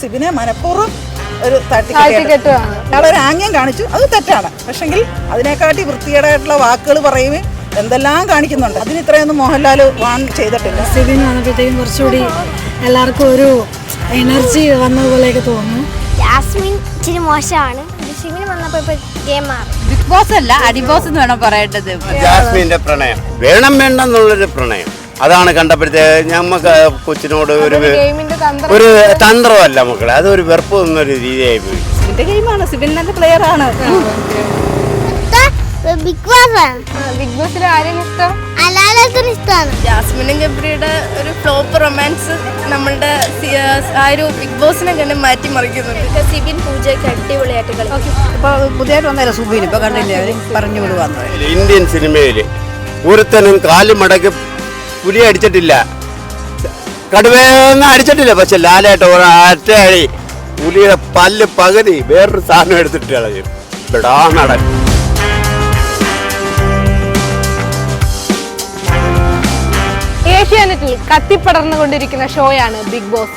സിബിനെ മനഃപൂർവം ഒരു കെട്ടുവാണ്. അയാളൊരു ആംഗ്യം കാണിച്ചു അത് തെറ്റാണ്. പക്ഷെങ്കിൽ അതിനെക്കാട്ടി വൃത്തികേടായിട്ടുള്ള വാക്കുകൾ പറയുകയും എന്തെല്ലാം കാണിക്കുന്നുണ്ട്. അതിന് ഇത്രയൊന്നും മോഹൻലാൽ വാൺ ചെയ്തിട്ടില്ല. സിബിൻ വന്നപ്പോഴത്തേക്കും കുറച്ചുകൂടി എല്ലാവർക്കും ഒരു എനർജി വന്നതുപോലെയൊക്കെ തോന്നുന്നു. ജാസ്മിൻ ഇച്ചിരി മോശമാണ്. വന്നപ്പോൾ ഗെയിം മാറി. ബിഗ് ബോസ് അല്ല അടി ബോസ് എന്ന് വേണം പറയേണ്ടത്. ജാസ്മിന്റെ പ്രണയം. വേണം വേണ്ടെന്നുള്ളൊരു പ്രണയം. അതാണ് കണ്ടപ്പോഴത്തെ ഞമ്മക്ക് കൊച്ചിനോട് ഒരു ഗെയിമിന്റെ തന്ത്രം. ഒരു തന്ത്രമല്ല മക്കളെ അതൊരു വെറുപ്പ് എന്നൊരു രീതിയായി പോയി. സിബിന്റെ ഗെയിമാണ് സിബിൻ നല്ല പ്ലെയർ ആണ്. ബിഗ് ബോസ് ആണ്. ബിഗ് ബോസിൽ ആരെയും ഇഷ്ടം? അലാലത്തിന് ഇഷ്ടമാണ്. ജാസ്മിനും ഗബ്രിയുടെ ഒരു ഫ്ലോപ്പ് റൊമാൻസ് നമ്മളുടെ ആ ഒരു ബിഗ് ബോസിനെ തന്നെ മാറ്റിമറിക്കുന്നുണ്ട്. സിബിൻ പൂജയ്ക്ക് അടിപൊളിയായിട്ട് കളിക്കും. ഇപ്പൊ പുതിയതായിട്ട് വന്നല്ലോ സുബീൻ? ഇപ്പൊ കണ്ടില്ലേ അവർ പറഞ്ഞു വിടുവാന്ന്. ഇന്ത്യൻ സിനിമയിൽ ഒരുത്തനും കാലും മടക്കി പുലി അടിച്ചിട്ടില്ല. കടുവയൊന്നും അടിച്ചിട്ടില്ല. പക്ഷെ ലാലേട്ട ഒരൊറ്റ പുലിയുടെ പല്ല് പകുതി വേറൊരു സാധനം എടുത്തിട്ട് കളയും ഇവിടാ നടൻ. ഏഷ്യാനെറ്റിൽ കത്തിപ്പടർന്നുകൊണ്ടിരിക്കുന്ന ഷോയാണ് ബിഗ് ബോസ്.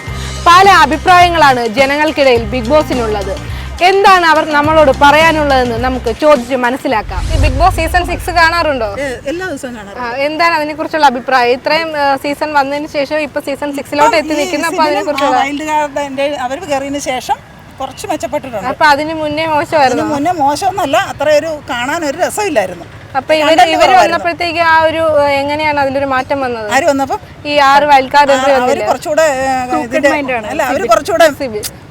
പല അഭിപ്രായങ്ങളാണ് ജനങ്ങൾക്കിടയിൽ ബിഗ് ബോസിനുള്ളത്. എന്താണ് അവർ നമ്മളോട് പറയാനുള്ളതെന്ന് നമുക്ക് ചോദിച്ച് മനസ്സിലാക്കാം. ഈ ബിഗ് ബോസ് സീസൺ സിക്സ് കാണാറുണ്ടോ? എല്ലാ ദിവസവും കാണാറുണ്ട്. ആ, എന്താണ് അതിനെ കുറിച്ചുള്ള അഭിപ്രായം? ഇത്രയും സീസൺ വന്നതിന് ശേഷം ഇപ്പൊ സീസൺ സിക്സിലോട്ട് എത്തി നിൽക്കുന്ന അപ്പൊ അതിനെ കുറിച്ചുള്ള വൈൽഡ് കാർഡിന്റെ അവർ കയറിയതിന് ശേഷം കുറച്ച് മെച്ചപ്പെട്ടിട്ടുണ്ട്. അപ്പൊ അതിന് മുന്നേ അതിന് മോശമായിരുന്നു മുന്നേ മോശമൊന്നല്ല അത്രയൊരു കാണാൻ ഒരു രസമില്ലായിരുന്നു. അപ്പൊ ഇവർ ഇവർ വന്നപ്പോഴത്തേക്ക് ആ ഒരു ഏഹ്, എങ്ങനെയാണ് അതിലൊരു മാറ്റം വന്നത്? ആര് വന്നപ്പം? ഈ ആറ് വയൽക്കാർ വന്നില്ലേ? കുറച്ചുകൂടെ ഏ, ഇതിന്റെ- അല്ല അവർ കുറച്ചുകൂടെ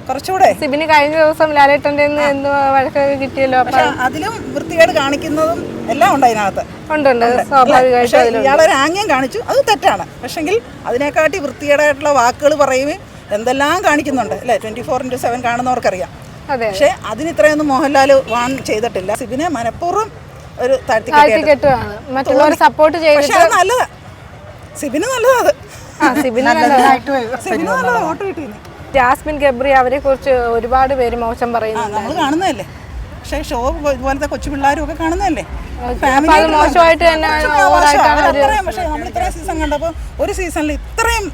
കുറച്ചുകൂടെ. സിബിന് കഴിഞ്ഞ ദിവസം ലാലേട്ടന്റെ എന്തോ വഴക്കൊക്കെ കിട്ടിയല്ലോ അപ്പൊ പക്ഷെ അതിലും വൃത്തികേട് കാണിക്കുന്നതും എല്ലാം ഉണ്ട് അതിനകത്ത്. ഉണ്ടുണ്ട് ഉണ്ട്. സ്വാഭാവികമായിട്ടും ഇയാളൊരു ആംഗ്യം കാണിച്ചു. അത് തെറ്റാണ്. പക്ഷെങ്കിൽ അതിനെക്കാട്ടി വൃത്തികേടായിട്ടുള്ള വാക്കുകൾ പറയുകയും എന്തെല്ലാം കാണിക്കുന്നുണ്ട്. അല്ലേ? ട്വന്റി ഫോർ ഇന്റു സെവൻ കാണുന്നവർക്കറിയാം. അതെ. പക്ഷെ അതിന് ഇത്രയൊന്നും മോഹൻലാൽ വാൺ ചെയ്തിട്ടില്ല. സിബിനെ മനഃപൂർവം ഒരു മറ്റുള്ളവർ സപ്പോർട്ട് അത് നല്ലതാ. സിബിന് നല്ലതാ അത്. ആ സിബിന് നല്ലതാ. സിബിന് നല്ലതാ വോട്ട് കിട്ടിയെന്ന്. ജാസ്മിൻ ഗബ്രി അവരെ കുറിച്ച് ഒരുപാട് പേര് മോശം പറയുന്നുണ്ട്. നമ്മൾ കാണുന്നതല്ലേ? പക്ഷേ ഷോ ഇതുപോലത്തെ കൊച്ചു പിള്ളേരും ഒക്കെ കാണുന്നതല്ലേ? അത് മോശമായിട്ട് തന്നെ ഓവറായിട്ടാണ് അവർ പക്ഷേ നമ്മൾ ഇത്രയും സീസൺ കണ്ടപ്പോൾ ഒരു സീസണിൽ ഇത്രയും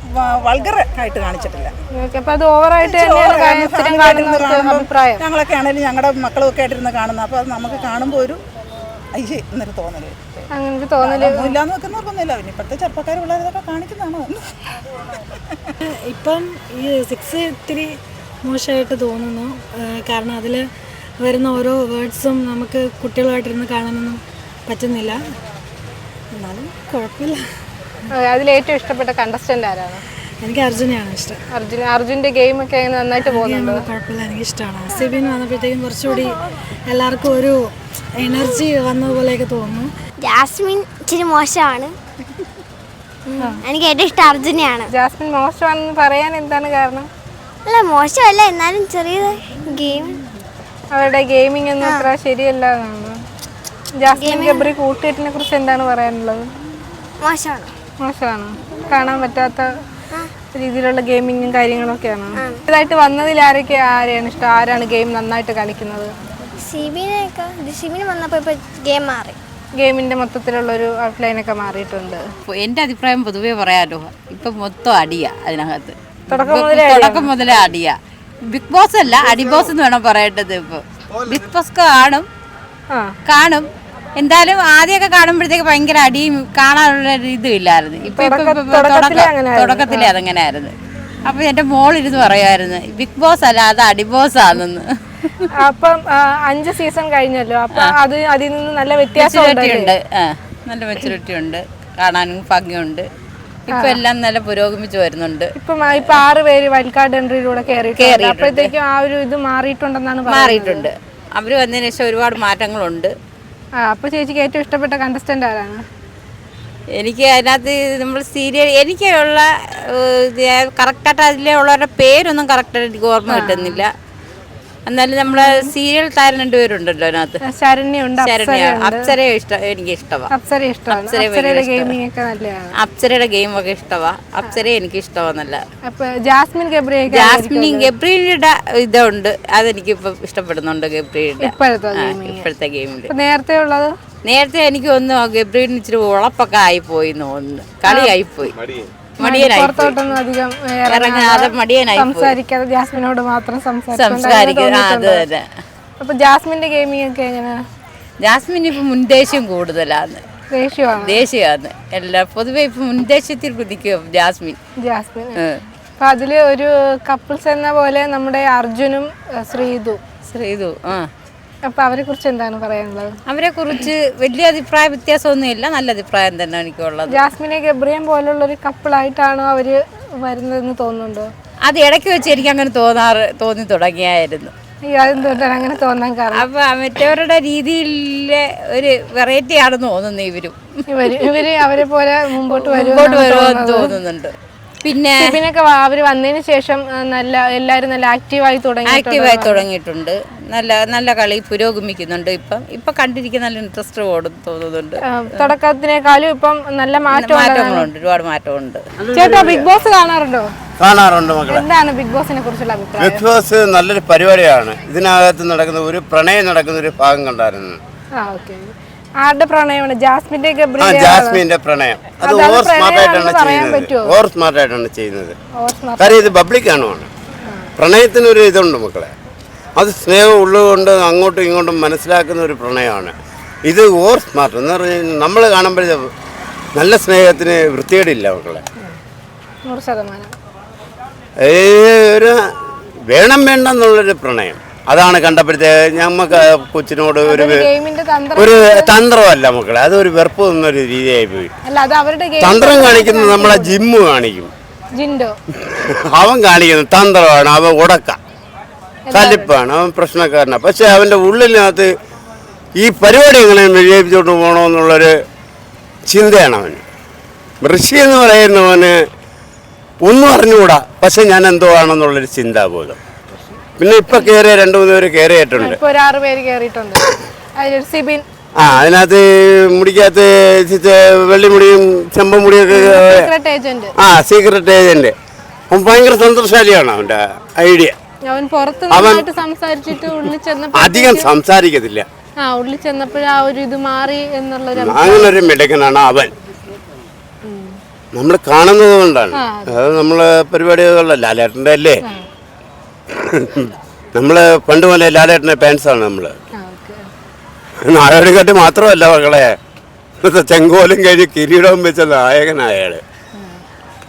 വൾഗർ ആയിട്ട് കാണിച്ചിട്ടില്ല. ഓക്കേ, അപ്പൊ അത് ഓവറായിട്ട് തന്നെയാണ് കാ- സ്ഥിരം കാണുന്നവർക്ക് അഭിപ്രായം. ഞങ്ങളൊക്കെ ആണെങ്കിലും ഞങ്ങളുടെ മക്കളും ഒക്കെ ആയിട്ടിരുന്ന് കാണുന്നത് അപ്പോൾ അത് നമുക്ക് കാണുമ്പോൾ ഒരു അയ്യേ എന്നൊരു തോന്നൽ. അങ്ങനെ എനിക്ക് തോന്നൽ. ഒന്നുമില്ലാന്ന് വെക്കുന്നവർക്കൊന്നുമില്ല. പിന്നെ ഇപ്പോഴത്തെ ചെറുപ്പക്കാർ പിള്ളേരൊക്കെ കാണിക്കുന്നതാണോ? ഇപ്പം ഈ സിക്സ് ഇത്തിരി മോശമായിട്ട് തോന്നുന്നു. കാരണം അതിൽ വരുന്ന ഓരോ വേർഡ്സും നമുക്ക് കുട്ടികളുമായിട്ടിരുന്ന് കാണാനൊന്നും പറ്റുന്നില്ല. എന്നാലും കുഴപ്പമില്ല. അതിൽ ഏറ്റവും ഇഷ്ടപ്പെട്ട കണ്ടസ്റ്റന്റ് ആരാണ്? എനിക്ക് അർജുനെയാണ് ഇഷ്ടം. അർജുന അർജുന്റെ ഗെയിം ഒക്കെ അങ്ങനെ നന്നായിട്ട് പോകുന്നുണ്ട്? കുഴപ്പമില്ല എനിക്ക് ഇഷ്ടമാണ്. സിബിൻ വന്നപ്പോഴത്തേക്കും കുറച്ചുകൂടി എല്ലാവർക്കും ഒരു എനർജി വന്നതുപോലെയൊക്കെ തോന്നുന്നു. ജാസ്മിൻ ഇച്ചിരി മോശമാണ്. എനിക്ക് ഏറ്റവും ഇഷ്ടം അർജുനെയാണ്. ജാസ്മിൻ മോശമാണെന്ന് പറയാൻ എന്താണ് കാരണം? അല്ല മോശമല്ല എന്നാലും ചെറിയ ഗെയിം. അവരുടെ ഗെയിമിംഗ് ഒന്നും അത്ര ശരിയല്ല ജാസ്മിൻ ഗബ്രി കൂട്ടുകെട്ടിനെ കുറിച്ച് എന്താണ് പറയാനുള്ളത്? മോശമാണ്? മോശമാണ്. കാണാൻ പറ്റാത്ത രീതിയിലുള്ള ഗെയിമിങ്ങും കാര്യങ്ങളൊക്കെയാണ്. ഇതായിട്ട് വന്നതിൽ ആരൊക്കെ ആരെയാണ് ഇഷ്ടം? ആരാണ് ഗെയിം നന്നായിട്ട് കളിക്കുന്നത്? ഷിബിനെയൊക്കെ ഷിബിന് വന്നപ്പോൾ ഇപ്പോൾ ഗെയിം മാറി. ഗെയിമിന്റെ മൊത്തത്തിലുള്ളൊരു ഔട്ട്ലൈനൊക്കെ മാറിയിട്ടുണ്ട്. എന്റെ അഭിപ്രായം പൊതുവേ പറയാലോ ഇപ്പൊ മൊത്തം അടിയാ അതിനകത്ത്. തുടക്കം മുതലേ അടിയ. ബിഗ് ബോസ് അല്ല അടി ബോസ് എന്ന് വേണം പറയേണ്ടത് ഇപ്പൊ. ബിഗ് ബോസ് കാണും ആ. കാണും. എന്തായാലും ആദ്യമൊക്കെ കാണുമ്പോഴത്തേക്ക് ഭയങ്കര അടിയും കാണാനുള്ള ഒരു ഇതും ഇല്ലായിരുന്നു. ഇപ്പൊ തുടക്കത്തിലേ അതങ്ങനെ ആയിരുന്നു അപ്പൊ എന്റെ മോളിരുന്ന് പറയുമായിരുന്നു ബിഗ് ബോസ് അല്ല അത് അടിബോസ് ആണെന്ന്. അപ്പം അഞ്ച് സീസൺ കഴിഞ്ഞല്ലോ. അപ്പൊ അത് അതിൽ നിന്ന് നല്ല വ്യത്യാസം ഉണ്ട് നല്ല മെച്ചൂരിറ്റി ഉണ്ട് കാണാനും ഭംഗിയുണ്ട്. ഇപ്പൊ എല്ലാം നല്ല പുരോഗമിച്ചു വരുന്നുണ്ട്. ഇപ്പൊ ഇപ്പൊ ആറ് പേര് വയൽക്കാട് എൻട്രിയിലൂടെ അപ്പോഴത്തേക്കും ആ ഒരു ഇത് മാറിയിട്ടുണ്ടെന്നാണ് മാറിയിട്ടുണ്ട്. അവർ വന്നതിന് ശേഷം ഒരുപാട് മാറ്റങ്ങളുണ്ട്. അപ്പൊ ചേച്ചിക്ക് ഏറ്റവും ഇഷ്ടപ്പെട്ട കണ്ടസ്റ്റന്റ് ആരാണ്? എനിക്ക് അതിനകത്ത് നമ്മൾ സീരിയൽ എനിക്കുള്ള കറക്റ്റായിട്ട് അതിലെ ഉള്ളവരുടെ പേരൊന്നും കറക്റ്റായിട്ട് എനിക്ക് ഓർമ്മ കിട്ടുന്നില്ല. എന്നാലും നമ്മളെ സീരിയൽ താരം രണ്ടുപേരുണ്ടല്ലോ അതിനകത്ത്. ശരണ്യ ഉണ്ട്. ശരണ്യ. അപ്സരയെ ഇഷ്ടം എനിക്ക് ഇഷ്ടമാണ് അപ്സര ഇഷ്ടമാണ് അപ്സരയുടെ ഗെയിമിംഗ് ഒക്കെ നല്ലതാണ്. അപ്സരയുടെ ഗെയിമൊക്കെ ഇഷ്ടമാ അപ്സരയെ എനിക്ക് ഇഷ്ടമാന്നല്ല അപ്പൊ ജാസ്മിൻ ഗബ്രിയൊക്കെ ജാസ്മിനി ഗബ്രിയുടെ ഇതുണ്ട്. അതെനിക്ക് ഇപ്പൊ ഇഷ്ടപ്പെടുന്നുണ്ട് ഗബ്രിയുടെ. ഇപ്പോഴത്തെ ഗെയിമിൽ ഇപ്പോഴത്തെ ഗെയിമിൽ ഇപ്പൊ നേരത്തെ ഉള്ളത്? നേരത്തെ എനിക്ക് ഒന്ന് ഗബ്രിന് ഇച്ചിരി ഉളപ്പൊക്കെ ആയിപ്പോയി എന്ന് തോന്നുന്നു. കളിയായിപ്പോയി. പുറത്തോട്ടൊന്നും അധികം ഇറങ്ങാതെ മടിയനായി. സംസാരിക്കാതെ ജാസ്മിനോട് മാത്രം സംസാരിക്കും ആ, അത് തന്നെ അപ്പൊ ജാസ്മിന്റെ ഗെയിമിംഗ് ഒക്കെ ജാസ്മിൻ ഇപ്പൊ മുൻദേശം കൂടുതലാണ്. ദേഷ്യമാണ്. ദേശീയമാണ് എല്ലാ പൊതുവെ ഇപ്പൊ മുൻദേശത്തിൽ കുതിക്കും ജാസ്മിൻ. ജാസ്മിൻ. അപ്പൊ അതിൽ ഒരു കപ്പിൾസ് എന്ന പോലെ നമ്മുടെ അർജുനും ശ്രീതു. ശ്രീതു ആ. അപ്പൊ അവരെ കുറിച്ച് എന്താണ് പറയാനുള്ളത്? അവരെ കുറിച്ച് വലിയ അഭിപ്രായ വ്യത്യാസമൊന്നുമില്ല. നല്ല അഭിപ്രായം തന്നെ എനിക്കുള്ളത്. ജാസ്മിനെ ഗബ്രിയം പോലുള്ള ഒരു കപ്പിളായിട്ടാണോ അവർ വരുന്നതെന്ന് തോന്നുന്നുണ്ടോ? അത് ഇടയ്ക്ക് വെച്ച് എനിക്ക് അങ്ങനെ തോന്നാറ് തോന്നി തുടങ്ങിയായിരുന്നു. അതെന്തുകൊണ്ടാണ് അങ്ങനെ തോന്നാൻ കാരണം? അപ്പൊ മറ്റവരുടെ രീതിയിലെ ഒരു വെറൈറ്റി ആണെന്ന് തോന്നുന്നു ഇവരും. ഇവർ ഇവർ അവരെ പോലെ മുമ്പോട്ട് വരുമോ തോന്നുന്നുണ്ട്. പിന്നെ സിബിനൊക്കെ അവർ അവർ വന്നതിന് ശേഷം നല്ല എല്ലാരും നല്ല ആക്റ്റീവായി തുടങ്ങി ആക്റ്റീവായി തുടങ്ങിയിട്ടുണ്ട്. നല്ല നല്ല കളി പുരോഗമിക്കുന്നുണ്ട് ഇപ്പം. ഇപ്പം കണ്ടിരിക്കുന്ന നല്ല ഇൻട്രസ്റ്റ് തോന്നുന്നുണ്ട്. തുടക്കത്തിനേക്കാളും ഇപ്പം നല്ല മാറ്റം മാറ്റങ്ങളുണ്ട്. ഒരുപാട് മാറ്റമുണ്ട്. ചേട്ടാ ബിഗ് ബോസ് കാണാറുണ്ടോ? കാണാറുണ്ട് മക്കളെ. എന്താണ് ബിഗ് ബോസിനെ കുറിച്ചുള്ള അഭിപ്രായം? ബിഗ് ബോസ് നല്ലൊരു പരിപാടിയാണ്. ഇതിനകത്ത് നടക്കുന്ന ഒരു പ്രണയം നടക്കുന്ന ഒരു ഭാഗം കണ്ടായിരുന്നു. ആ ഓക്കെ. ആരുടെ പ്രണയമാണ്? ജാസ്മിന്റെ ജാസ്മിന്റെ പ്രണയം. അത് ഓവർ സ്മാർട്ട് ആയിട്ടാണ് ചെയ്യുന്നത്. ഓവർ സ്മാർട്ട് ആയിട്ടാണ് ചെയ്യുന്നത്. കാര്യം ഇത് പബ്ലിക്കാണ് ആണ് പ്രണയത്തിനൊരു ഇതുണ്ട് മക്കളെ. അത് സ്നേഹം ഉള്ളുകൊണ്ട് അങ്ങോട്ടും ഇങ്ങോട്ടും മനസ്സിലാക്കുന്ന ഒരു പ്രണയമാണ്. ഇത് ഓവർ സ്മാർട്ട് എന്ന് പറഞ്ഞാൽ നമ്മൾ കാണുമ്പോൾ നല്ല സ്നേഹത്തിന് വൃത്തികേടില്ല മക്കളെ. ഒരു വേണം വേണ്ട എന്നുള്ളൊരു പ്രണയം. അതാണ് കണ്ടപ്പോഴത്തെ ഞമ്മക്ക് കൊച്ചിനോട് ഒരു ഒരു തന്ത്രമല്ല മക്കളെ അതൊരു വെറുപ്പ് എന്നൊരു രീതിയായി പോയി. തന്ത്രം കാണിക്കുന്നത് നമ്മളെ ജിമ്മ് കാണിക്കും. അവൻ കാണിക്കുന്നത് തന്ത്രമാണ് അവൻ ഉടക്ക. കലിപ്പാണ് അവൻ പ്രശ്നക്കാരനാണ് പക്ഷെ അവന്റെ ഉള്ളിനകത്ത് ഈ പരിപാടി എങ്ങനെ വിജയിപ്പിച്ചോണ്ട് പോകണമെന്നുള്ളൊരു ചിന്തയാണ് അവന്. ഋഷി എന്ന് പറയുന്നവന് ഒന്നും അറിഞ്ഞുകൂടാ പക്ഷെ ഞാൻ എന്തോ ആണെന്നുള്ളൊരു ചിന്താബോധം. പിന്നെ ഇപ്പൊ കയറിയ രണ്ടു മൂന്ന് പേര് കേറിയിട്ടുണ്ട്. ഇപ്പൊ ഒരു ആറ് പേര് കയറിയിട്ടുണ്ട് അതിലൊരു സിബിൻ. ആ അതിനകത്ത് മുടിക്കകത്ത് വെള്ളിമുടിയും ചെമ്പമുടിയൊക്കെ സീക്രട്ട് ഏജന്റ് ആ സീക്രട്ട് ഏജന്റ് അവൻ ഭയങ്കര സന്തോഷശാലിയാണ് അവന്റെ ഐഡിയ. അവൻ പുറത്ത് നന്നായിട്ട് സംസാരിച്ചിട്ട് ഉള്ളിൽ അധികം സംസാരിക്കത്തില്ല. ആ ഉള്ളിൽ ചെന്നപ്പോഴേ ആ ഒരു ഇത് മാറി എന്നുള്ളൊരു അഭി- അങ്ങനെ ഒരു മിടുക്കനാണ് അവൻ. നമ്മൾ കാണുന്നത് കൊണ്ടാണ്. അത്. നമ്മളെ പരിപാടികളല്ല ലാലേട്ടന്റെ അല്ലേ നമ്മൾ പണ്ട് പോലെ ലാലേട്ടന്റെ ഫാൻസാണ് നമ്മൾ. ആ, okay. നായകനെക്കാട്ടി മാത്രമല്ല മക്കളെ. ചെങ്കോലും കഴിഞ്ഞ് കിരീടവും വെച്ച നായകനായ അയാൾ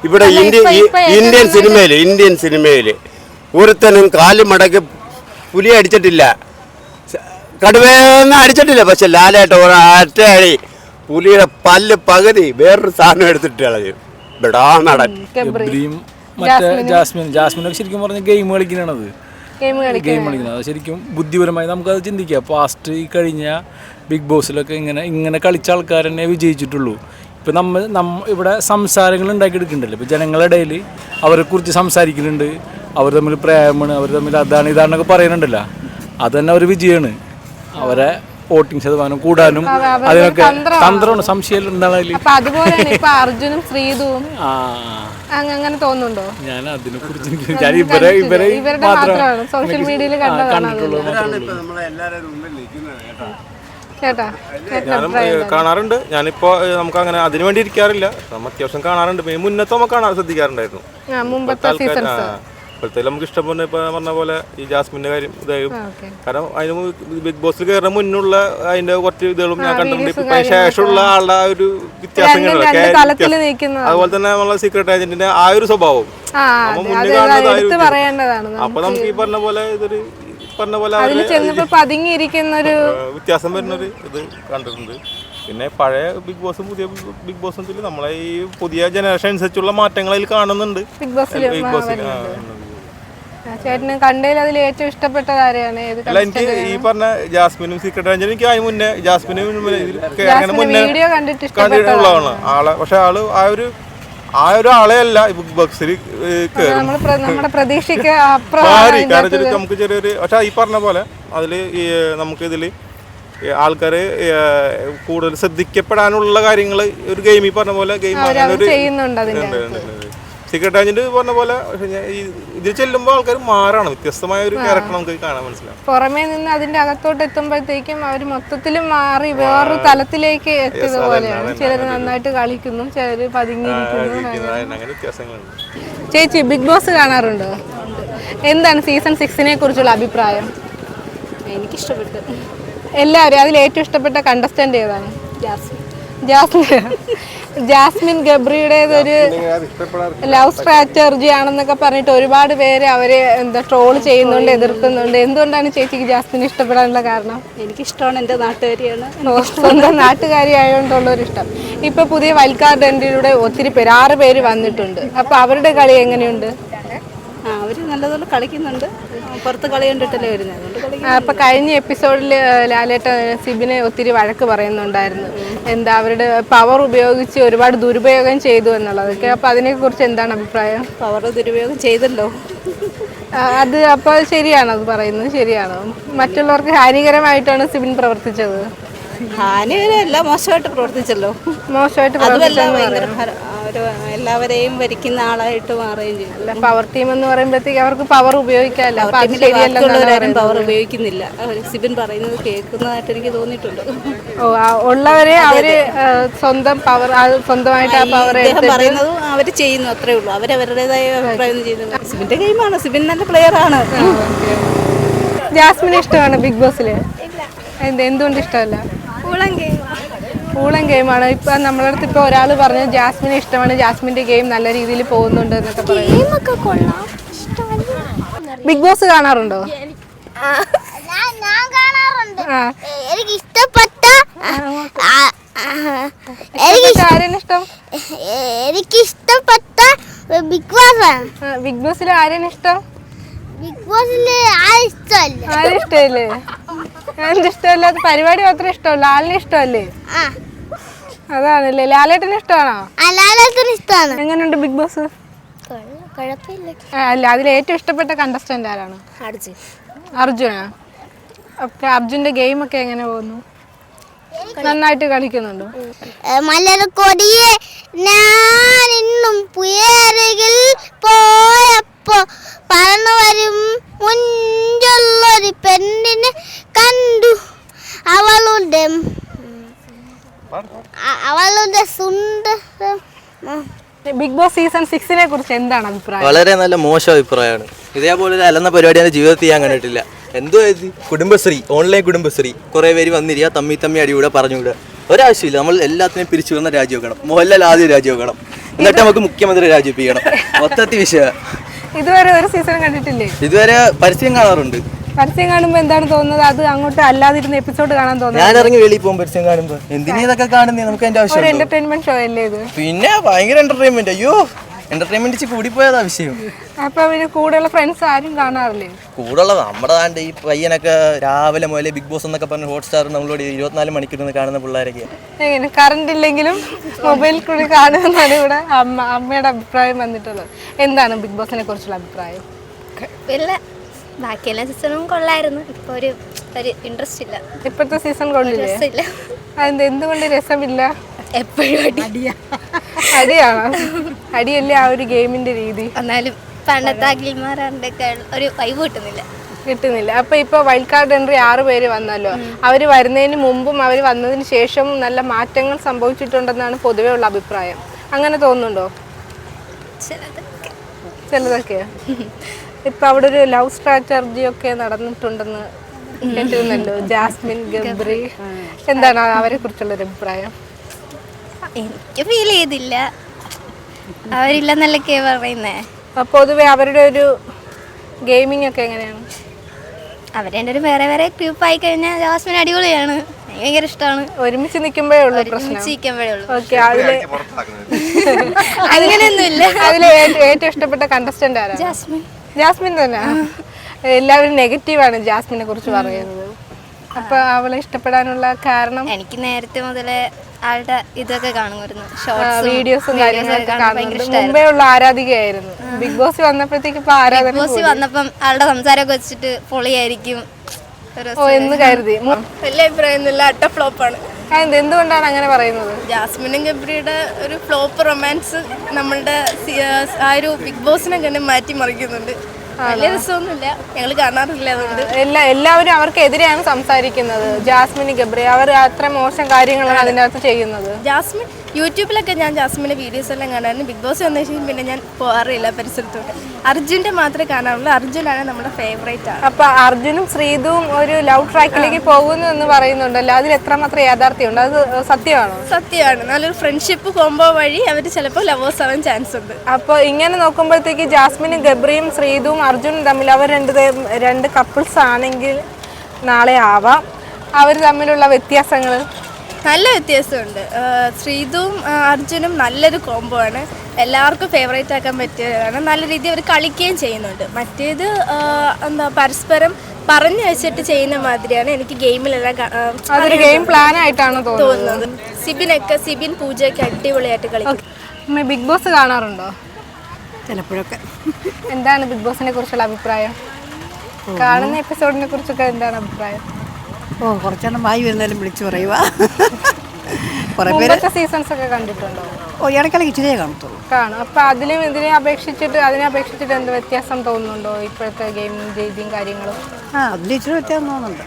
ഇവിടെ ഇന്ത്യ ഇന്ത്യൻ സിനിമയിൽ ഇന്ത്യൻ സിനിമയിൽ ഒരുത്തനും കാൽ മടക്കി പുലി അടിച്ചിട്ടില്ല. കടുവേന്ന് അടിച്ചിട്ടില്ല പക്ഷെ ലാലേട്ട ഒരൊറ്റ അടി പുലിയുടെ പല്ല് പകുതി വേറൊരു സാധനം എടുത്തിട്ട് കളഞ്ഞു. ബിടാ നടൻ. മറ്റേ ജാസ്മിൻ ജാസ്മിനൊക്കെ ശരിക്കും പറഞ്ഞ ഗെയിം കളിക്കുന്നതാണത്. ഗെയിം കളി ഗെയിം കളിക്കുന്നത്. അത് ശരിക്കും ബുദ്ധിപരമായി നമുക്കത് ചിന്തിക്കാം. പാസ്റ്റ് ഈ കഴിഞ്ഞ ബിഗ് ബോസിലൊക്കെ ഇങ്ങനെ ഇങ്ങനെ കളിച്ച ആൾക്കാർ തന്നെ വിജയിച്ചിട്ടുള്ളൂ. ഇപ്പം നമ്മൾ നമ്മ ഇവിടെ സംസാരങ്ങൾ ഉണ്ടാക്കിയെടുക്കുന്നുണ്ടല്ലോ. ഇപ്പോൾ ജനങ്ങളുടെ ഇടയിൽ അവരെക്കുറിച്ച് സംസാരിക്കുന്നുണ്ട്. അവർ തമ്മിൽ പ്രേമമാണ്. അവർ തമ്മിൽ അതാണ് ഇതാണെന്നൊക്കെ പറയുന്നുണ്ടല്ലോ. അത് തന്നെ ഒരു വിജയമാണ് അവരെ വോട്ടിംഗ് ശതമാനം കൂടാനും അതിനൊക്കെ തന്ത്രമാണ്. സംശയം അപ്പൊ അതുപോലെയാണ് ഇപ്പൊ അർജുനും ശ്രീതുവും അങ്ങനെ തോന്നുന്നുണ്ടോ? ഞാൻ അതിനെ കുറിച്ച് ഞാൻ ഇവരെ ഇവരെ മാത്രമാണ്. സോഷ്യൽ മീഡിയയിൽ ഏ, കാണാറുണ്ട്. ഞാനിപ്പോ നമുക്ക് അങ്ങനെ അതിനു വേണ്ടി ഇരിക്കാറില്ല. നമ്മ അത്യാവശ്യം കാണാറുണ്ട്. പിന്നെ മുന്നത്തെ നമ്മൾ കാണാൻ ശ്രദ്ധിക്കാറുണ്ടായിരുന്നു. ആ മുമ്പത്തെ സീസൺസ് ഇപ്പോഴത്തെ നമുക്ക് ഇഷ്ടം പോലെ ഇപ്പം പറഞ്ഞ പോലെ ഈ ജാസ്മിന്റെ കാര്യം ഇതായും. കാരണം അതിന് ബിഗ് ബോസിൽ കയറുന്ന മുന്നുള്ള അതിന്റെ കുറച്ച് ഇതുകളും ഞാൻ കണ്ടിട്ടുണ്ട്. ഇപ്പൊ ശേഷമുള്ള ആളുടെ ആ ഒരു നിൽക്കുന്നത് അതുപോലെ തന്നെ നമ്മളെ സീക്രട്ട് ഏജന്റിന്റെ ആ ഒരു സ്വഭാവം. അപ്പൊ നമുക്ക്. ഈ പറഞ്ഞ പോലെ ഇതൊരു പറഞ്ഞ പോലെ പതുങ്ങിയിരിക്കുന്ന ഒരു വ്യത്യാസം വരുന്നൊരു ഇത് കണ്ടിട്ടുണ്ട്. പിന്നെ പഴയ ബിഗ് ബോസും പുതിയ ബിഗ് ബോസും നമ്മളെ ഈ പുതിയ ജനറേഷൻ അനുസരിച്ചുള്ള മാറ്റങ്ങൾ അതിൽ കാണുന്നുണ്ട്. ബിഗ് ബോസിൽ ചേട്ടന് കണ്ടതിൽ അതിൽ ഏറ്റവും ഇഷ്ടപ്പെട്ട ഏത് അല്ല എനിക്ക് ഈ പറഞ്ഞ ജാസ്മിനും സീക്രട്ട് ഏജന്റും എനിക്ക് അതിന് മുന്നേ ജാസ്മിനും മുന്നേ വീഡിയോ കണ്ടിട്ട് കണ്ടിട്ടുള്ളതാണ്. ആളെ പക്ഷെ ആൾ ആ ഒരു ആ ഒരു ആളെ അല്ല ഈ ബിഗ് ബോക്സിൽ കയറും നമ്മുടെ പ്രതീക്ഷയ്ക്ക് കാരണം നമുക്ക് ചെറിയൊരു പക്ഷെ ഈ പറഞ്ഞ പോലെ അതിൽ നമുക്ക് ഇതിൽ ആൾക്കാർ കൂടുതൽ ശ്രദ്ധിക്കപ്പെടാനുള്ള കാര്യങ്ങൾ ഒരു ഗെയിം ഈ പറഞ്ഞ പോലെ ഗെയിം ചെയ്യുന്നുണ്ട് സീക്രട്ട് ഏജന്റ് പറഞ്ഞ പോലെ ഈ ഇതിൽ ചെല്ലുമ്പോൾ ആൾക്കാർ മാറാണ്. വ്യത്യസ്തമായ ഒരു ക്യാരക്ടർ നമുക്ക് കാണാൻ മനസ്സിലാവും. പുറമേ നിന്ന് അതിന്റെ അകത്തോട്ട് എത്തുമ്പോഴത്തേക്കും അവർ മൊത്തത്തിൽ മാറി വേറൊരു തലത്തിലേക്ക് എത്തിയത് പോലെയാണ്. ചിലർ നന്നായിട്ട് കളിക്കുന്നു ചിലർ പതുങ്ങിയിരിക്കുന്നു വ്യത്യാസങ്ങളുണ്ട്. ചേച്ചി ബിഗ് ബോസ് കാണാറുണ്ടോ? എന്താണ് സീസൺ സിക്സിനെ കുറിച്ചുള്ള അഭിപ്രായം? എനിക്കിഷ്ടപ്പെട്ടു. എല്ലാവരും അതിൽ ഏറ്റവും ഇഷ്ടപ്പെട്ട കണ്ടസ്റ്റന്റ് ഏതാണ്? ജാസ്മിൻ. ജാസ്മിൻ. ഗബ്രിയുടേതൊരു ലവ് സ്ട്രാറ്റർജി ആണെന്നൊക്കെ പറഞ്ഞിട്ട് ഒരുപാട് പേര് അവരെ എന്താ ട്രോൾ ചെയ്യുന്നുണ്ട് എതിർക്കുന്നുണ്ട്. എന്തുകൊണ്ടാണ് ചേച്ചിക്ക് ജാസ്മിൻ ഇഷ്ടപ്പെടാനുള്ള കാരണം? എനിക്കിഷ്ടമാണ് എന്റെ നാട്ടുകാരിയാണ്. സ്വന്തം നാട്ടുകാരി ആയതുകൊണ്ടുള്ള ഒരു ഇഷ്ടം. ഇപ്പൊ പുതിയ വൽക്കാർ ഡൻഡിലൂടെ ഒത്തിരി പേര് ആറ് പേര് വന്നിട്ടുണ്ട്. അപ്പൊ അവരുടെ കളി എങ്ങനെയുണ്ട്? അവർ നല്ലതുപോലെ കളിക്കുന്നുണ്ട്. പുറത്ത് കളി കണ്ടിട്ടല്ലേ വരുന്നത് അതുകൊണ്ട് അപ്പൊ കഴിഞ്ഞ എപ്പിസോഡിൽ ലാലേട്ട സിബിനെ ഒത്തിരി വഴക്ക് പറയുന്നുണ്ടായിരുന്നു. എന്താ അവരുടെ പവർ ഉപയോഗിച്ച് ഒരുപാട് ദുരുപയോഗം ചെയ്തു എന്നുള്ളതൊക്കെ അപ്പൊ അതിനെ കുറിച്ച് എന്താണ് അഭിപ്രായം? പവർ ദുരുപയോഗം ചെയ്തല്ലോ. അത് അപ്പൊ ശരിയാണോ? അത് പറയുന്നത് ശരിയാണോ? മറ്റുള്ളവർക്ക് ഹാനികരമായിട്ടാണ് സിബിൻ പ്രവർത്തിച്ചത്? ഹാനികരമല്ല മോശമായിട്ട് പ്രവർത്തിച്ചല്ലോ. മോശമായിട്ട് പ്രവർത്തിച്ചെന്ന് ഒരു എല്ലാവരെയും ഭരിക്കുന്ന ആളായിട്ട് മാറുകയും ചെയ്തു. അല്ല പവർ ടീം എന്ന് പറയുമ്പോഴത്തേക്ക് അവർക്ക് പവർ ഉപയോഗിക്കാമല്ലോ. അപ്പൊ അത് ടീമിലെ പവർ ഉപയോഗിക്കുന്നില്ല. അവർ സിബിൻ പറയുന്നത് കേൾക്കുന്നതായിട്ട് എനിക്ക് തോന്നിയിട്ടുണ്ട്. ഓ ആ, ഉള്ളവരെ അവർ സ്വന്തം പവർ സ്വന്തമായിട്ട് ആ പവർ അദ്ദേഹം പറയുന്നതും അവർ ചെയ്യുന്നു അത്രേ ഉള്ളൂ. അവരവരുടേതായ അഭിപ്രായം ചെയ്യുന്നു. സിബിന്റെ ഗെയിമാണ് സിബിൻ നല്ല പ്ലെയർ ആണ്. ജാസ്മിനെ ഇഷ്ടമാണ് ബിഗ് ബോസിൽ എന്ത് എന്തുകൊണ്ട് ഇഷ്ടമല്ല? പൂളം ഗെയിമാണ്. ഇപ്പൊ നമ്മളെ അടുത്ത് ഇപ്പൊ ഒരാൾ പറഞ്ഞു ജാസ്മിന് ഇഷ്ടമാണ് ജാസ്മിന്റെ ഗെയിം നല്ല രീതിയിൽ പോകുന്നുണ്ട് എന്നൊക്കെ പറയുന്നു. ബിഗ് ബോസ് കാണാറുണ്ടോ? എനിക്ക് ഇഷ്ടപ്പെട്ട ഇഷ്ടം? എനിക്ക് ഇഷ്ടപ്പെട്ട ബിഗ് ബോസ്. ആണ് ബിഗ് ബോസിൽ ആരെയാണ് ഇഷ്ടം? ബിഗ് ബോസിൽ ആ ഇഷ്ടമല്ല. ആരും ഇഷ്ടമല്ലേ? എന്ത് ഇഷ്ടമല്ലാത്ത പരിപാടി മാത്രമേ ഇഷ്ടമല്ല ആളിനെ ഇഷ്ടമല്ലേ? അതാണല്ലേ? ലാലേട്ടന് ഇഷ്ടമാണോ? അലാലത്തിന് ഇഷ്ടമാണ് എങ്ങനെയുണ്ട് ബിഗ് ബോസ്? അല്ല അതിൽ ഏറ്റവും ഇഷ്ടപ്പെട്ട കണ്ടസ്റ്റന്റ് ആരാണ്? അടിച്ച് അർജുന? അപ്പൊ അർജുന്റെ ഗെയിം ഒക്കെ എങ്ങനെ പോകുന്നു? നന്നായിട്ട് കളിക്കുന്നുണ്ടോ? മലർക്കൊടിയെ ഞാൻ ഇന്നും പുയരുകിൽ പോയപ്പോ പറന്നു വരും. മുഞ്ചുള്ളൊരു പെണ്ണിനെ കണ്ടു. അവളുടെ അവളുടെ സുന്ദരം. ബിഗ് ബോസ് സീസൺ സിക്സിനെ കുറിച്ച് എന്താണ് അഭിപ്രായം? വളരെ നല്ല മോശം അഭിപ്രായമാണ്. ഇതേപോലെ ഒരു അലന്ന പരിപാടി എന്റെ ജീവിതത്തിൽ ഞാൻ കണ്ടിട്ടില്ല. എന്തോ ഇത്? കുടുംബശ്രീ ഓൺലൈൻ കുടുംബശ്രീ. കുറേ പേര് വന്നിരിക്കുക തമ്മി തമ്മി അടികൂടെ പറഞ്ഞുകൂടെ. ഒരാവശ്യമില്ല നമ്മൾ എല്ലാത്തിനെയും പിരിച്ചു വന്ന രാജിവെക്കണം മോഹൻലാൽ ആദ്യം രാജിവെക്കണം എന്നിട്ട് നമുക്ക് മുഖ്യമന്ത്രി രാജിപ്പിക്കണം മൊത്തത്തിൽ വിഷയ. ഇതുവരെ ഒരു സീസൺ കണ്ടിട്ടില്ലേ? ഇതുവരെ പരസ്യം കാണാറുണ്ട്. പരസ്യം കാണുമ്പോൾ എന്താണ് തോന്നുന്നത്? അത് അങ്ങോട്ട് അല്ലാതിരുന്ന എപ്പിസോഡ് കാണാൻ തോന്നുന്നത്. ഞാൻ ഇറങ്ങി വെളിയിൽ പോകും പരസ്യം കാണുമ്പോൾ എന്തിനാ ഇതൊക്കെ കാണുന്നേ? നമുക്ക് എന്റെ ഒരു ആവശ്യം എന്റർടൈൻമെന്റ് ഷോ അല്ലേ ഇത്? പിന്നെ ഭയങ്കര എന്റർടൈൻമെന്റ് അയ്യോ എന്റർടൈൻമെന്റ് കൂടിപ്പോയതാ വിഷയം. അപ്പൊ പിന്നെ കൂടെയുള്ള ഫ്രണ്ട്സ് ആരും കാണാറില്ലേ? കൂടുള്ള നമ്മുടെ ഈ പയ്യനൊക്കെ രാവിലെ മുതലേ ബിഗ് ബോസ് എന്നൊക്കെ പറഞ്ഞ് ഹോട്ട്സ്റ്റാർ നമ്മളോട് ഇരുപത്തിനാല് മണിക്കൂർ നിന്ന് കാണുന്ന പിള്ളേരൊക്കെ. എങ്ങനെ? കറണ്ട് ഇല്ലെങ്കിലും മൊബൈൽ കൂടി കാണുമെന്നാണ് ഇവിടെ അമ്മ അമ്മയുടെ അഭിപ്രായം വന്നിട്ടുള്ളത്. എന്താണ് ബിഗ് ബോസിനെ കുറിച്ചുള്ള അഭിപ്രായം? ഇല്ല. ബാക്കിയെല്ലാ സീസണും കൊള്ളായിരുന്നു. ഇപ്പൊ ഒരു ഒരു ഇൻട്രസ്റ്റ് ഇല്ല. ഇപ്പോഴത്തെ സീസൺ കൊള്ളില്ല? രസമില്ല. എന്തുകൊണ്ട് രസമില്ല? എപ്പോഴും അടി. അടിയാണോ അടിയല്ലേ ആ ഒരു ഗെയിമിന്റെ രീതി? എന്നാലും പണ്ടത്തെ അഖിൽമാരുടെ ഒരു വൈബ് കിട്ടുന്നില്ല. കിട്ടുന്നില്ല. അപ്പൊ ഇപ്പൊ വൈൽഡ് കാർഡ് എൻട്രി ആറ് പേര് വന്നല്ലോ. അവർ വരുന്നതിന് മുമ്പും അവർ വന്നതിന് ശേഷവും നല്ല മാറ്റങ്ങൾ സംഭവിച്ചിട്ടുണ്ടെന്നാണ് പൊതുവേ ഉള്ള അഭിപ്രായം. അങ്ങനെ തോന്നുന്നുണ്ടോ? ചിലതൊക്കെ. ചിലതൊക്കെ. ഇപ്പൊ അവിടെ ഒരു ലവ് സ്ട്രാറ്റർജി ഒക്കെ നടന്നിട്ടുണ്ടെന്ന് കേട്ടിരുന്നല്ലോ. ജാസ്മിൻ ഗബ്രി. എന്താണ് അവരെ കുറിച്ചുള്ള ഒരു അഭിപ്രായം? എനിക്ക് ഫീൽ ചെയ്തില്ല. അവരില്ലെന്നല്ലൊക്കെ പറയുന്നേ? പൊതുവെ അവരുടെ ഒരു ഗെയിമിംഗ് ഒക്കെ എങ്ങനെയാണ്? അവരെ ഒരു വേറെ വേറെ ഗ്രൂപ്പ് ആയി കഴിഞ്ഞാൽ ജാസ്മിൻ അടിപൊളിയാണ്. ഭയങ്കര ഇഷ്ടമാണ്. ഒരുമിച്ച് നിൽക്കുമ്പോഴേ ഉള്ളൂ പ്രശ്നം. ചിരിക്കുമ്പോഴേ ഉള്ളൂ. ഓക്കെ അതിൽ അങ്ങനെയൊന്നുമില്ല. അതിൽ ഏറ്റവും ഏറ്റവും ഇഷ്ടപ്പെട്ട കണ്ടസ്റ്റന്റ് ആരാ ജാസ്മിൻ. ജാസ്മിൻ തന്നെ. എല്ലാവരും നെഗറ്റീവാണ് ജാസ്മിനെ കുറിച്ച് പറയുന്നത്. അപ്പൊ അവളെ ഇഷ്ടപ്പെടാനുള്ള കാരണം? എനിക്ക് നേരത്തെ മുതലേ ആളുടെ ഇതൊക്കെ കാണുമായിരുന്നു. വീഡിയോസും കാര്യങ്ങളൊക്കെ കാണുന്നുണ്ട് മുമ്പേ ഉള്ള ആരാധികയായിരുന്നു. ബിഗ് ബോസ് വന്നപ്പോഴത്തേക്ക് ഇപ്പൊ ആരാധന ബിഗ് ബോസ് വന്നപ്പം ആളുടെ സംസാരമൊക്കെ വെച്ചിട്ട് പൊളിയായിരിക്കും. ഓ എന്ന് കരുതി. വലിയ അഭിപ്രായം ഒന്നുമില്ല അട്ട ഫ്ലോപ്പാണ് എന്തുകൊണ്ടാണ് അങ്ങനെ പറയുന്നത്? ജാസ്മിനും ഗബ്രിയുടെ ഒരു ഫ്ലോപ്പ് റൊമാൻസ് നമ്മളുടെ ആ ഒരു ബിഗ് ബോസിനെ തന്നെ മാറ്റി മറിക്കുന്നുണ്ട് വലിയ രസമൊന്നുമില്ല. ഞങ്ങൾ കാണാറില്ല അതുകൊണ്ട്. എല്ലാ എല്ലാവരും അവർക്കെതിരെയാണ് സംസാരിക്കുന്നത്. ജാസ്മിൻ ഗബ്രി അവർ അത്ര മോശം കാര്യങ്ങളാണ് അതിനകത്ത് ചെയ്യുന്നത്. ജാസ്മിൻ യൂട്യൂബിലൊക്കെ ഞാൻ ജാസ്മിന്റെ വീഡിയോസ് എല്ലാം കാണാറുണ്ട്. ബിഗ് ബോസ് വന്ന ശേഷം പിന്നെ ഞാൻ പോകാറില്ല പരിസരത്തോട്ട് അർജുന്റെ മാത്രമേ കാണാറുള്ളൂ. അർജുനാണ് നമ്മുടെ ഫേവറേറ്റ് ആണ്. അപ്പൊ അർജുനും ശ്രീതുവും ഒരു ലവ് ട്രാക്കിലേക്ക് പോകുന്നു എന്ന് പറയുന്നുണ്ടല്ലോ. അതിൽ എത്രമാത്രം യാഥാർത്ഥ്യമുണ്ട്? അത് സത്യമാണോ? സത്യമാണ്. നല്ലൊരു ഫ്രണ്ട്ഷിപ്പ് കോംബോ വഴി അവർ ചിലപ്പോൾ ലവേഴ്സ് ആവാൻ ചാൻസ് ഉണ്ട്. അപ്പോൾ ഇങ്ങനെ നോക്കുമ്പോഴത്തേക്ക് ജാസ്മിനും ഗബ്രിയും ശ്രീതുവും അർജുനും തമ്മിൽ അവർ രണ്ട് രണ്ട് കപ്പിൾസ് ആണെങ്കിൽ നാളെ ആവാം. അവർ തമ്മിലുള്ള വ്യത്യാസങ്ങൾ? നല്ല വ്യത്യാസമുണ്ട്. ശ്രീതും അർജുനും നല്ലൊരു കോംബോ ആണ്. എല്ലാവർക്കും ഫേവറേറ്റ് ആക്കാൻ പറ്റിയതാണ്. നല്ല രീതിയിൽ അവർ കളിക്കുകയും ചെയ്യുന്നുണ്ട്. മറ്റേത് എന്താ പരസ്പരം പറഞ്ഞു വെച്ചിട്ട് ചെയ്യുന്ന മാതിരിയാണ് എനിക്ക് ഗെയിമിലെല്ലാം അതൊരു ഗെയിം പ്ലാൻ ആയിട്ടാണ് തോന്നുന്നത്. സിബിനൊക്കെ സിബിൻ പൂജയൊക്കെ അടിപൊളിയായിട്ട് കളിക്കും. ബിഗ് ബോസ് കാണാറുണ്ടോ? ചിലപ്പോഴൊക്കെ. എന്താണ് ബിഗ് ബോസിനെ കുറിച്ചുള്ള അഭിപ്രായം? കാണുന്ന എപ്പിസോഡിനെ കുറിച്ചൊക്കെ എന്താണ് അഭിപ്രായം? ഓ കുറച്ചെണ്ണം വായി വരുന്നാലും വിളിച്ചു പറയുക കുറേ പേര് സീസൺസ് ഒക്കെ കണ്ടിട്ടുണ്ടോ? ഓ ഇടയ്ക്കിടയ്ക്ക് ഇച്ചിരിയേ കാണത്തുള്ളൂ. കാണും. അപ്പൊ അതിലും ഇതിനെ അപേക്ഷിച്ചിട്ട് അതിനെ അപേക്ഷിച്ചിട്ട് എന്ത് വ്യത്യാസം തോന്നുന്നുണ്ടോ ഇപ്പോഴത്തെ ഗെയിം രീതിയും കാര്യങ്ങളും? ആ അതിൽ ഇച്ചിരി വ്യത്യാസം തോന്നുന്നുണ്ട്.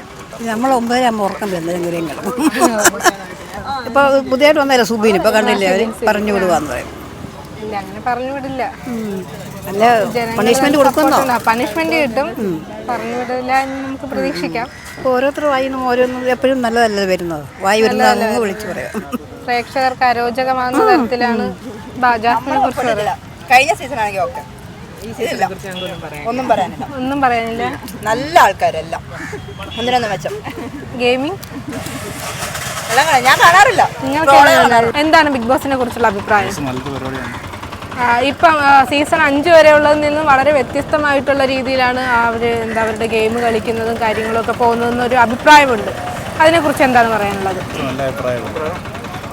നമ്മൾ ഒമ്പതര ആകുമ്പോൾ ഉറക്കം വരുന്നതിനും കാര്യങ്ങളും ഇപ്പോൾ പുതിയതായിട്ട് വന്നല്ലേ സുബീൻ? ഇപ്പോൾ കണ്ടില്ലേ? അവർ പറഞ്ഞു വിടുവാന്ന് പറയും ഇല്ല അങ്ങനെ പറഞ്ഞു വിടില്ല. നല്ല പണിഷ്മെന്റ് കൊടുക്കുന്നോ? പണിഷ്മെന്റ് കിട്ടും. പറഞ്ഞു വിടില്ല എന്ന് നമുക്ക് പ്രതീക്ഷിക്കാം. ഓരോരുത്തർ വായിന്നും ഓരോന്നും എപ്പോഴും നല്ലതല്ലേ വരുന്നത്? വായി വരുന്നത്. വിളിച്ചു പറയാം. പ്രേക്ഷകർക്ക് അരോചകമാകുന്ന തരത്തിലാണ് ജാസ്മിനെ കുറിച്ച് കഴിഞ്ഞ സീസൺ ആണെങ്കിൽ ഓക്കെ ഒന്നും പറയാനില്ല. ഒന്നും പറയാനില്ല. നല്ല ആൾക്കാരെല്ലാം. ഒന്നിനൊന്നും മെച്ചം. ഗെയിമിംഗ്? എല്ലാം ഞാൻ കാണാറില്ല. നിങ്ങൾക്ക് എന്താണ് ബിഗ് ബോസിനെ കുറിച്ചുള്ള അഭിപ്രായം? ഇപ്പം സീസൺ അഞ്ച് വരെ ഉള്ളതിൽ നിന്നും വളരെ വ്യത്യസ്തമായിട്ടുള്ള രീതിയിലാണ് അവർ എന്താ അവരുടെ ഗെയിം കളിക്കുന്നതും കാര്യങ്ങളൊക്കെ പോകുന്നതെന്ന് ഒരു അഭിപ്രായമുണ്ട്. അതിനെക്കുറിച്ച് എന്താണ് പറയാനുള്ളത്?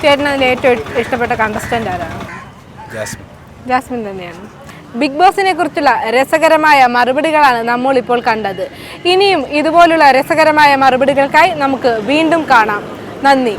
ചേട്ടന് അതിൽ ഏറ്റവും ഇഷ്ടപ്പെട്ട കണ്ടസ്റ്റന്റ് ആരാണ്? ജാസ്മിൻ. ജാസ്മിൻ തന്നെയാണ്. ബിഗ് ബോസിനെ കുറിച്ചുള്ള രസകരമായ മറുപടികളാണ് നമ്മൾ ഇപ്പോൾ കണ്ടത്. ഇനിയും ഇതുപോലുള്ള രസകരമായ മറുപടികൾക്കായി നമുക്ക് വീണ്ടും കാണാം. നന്ദി.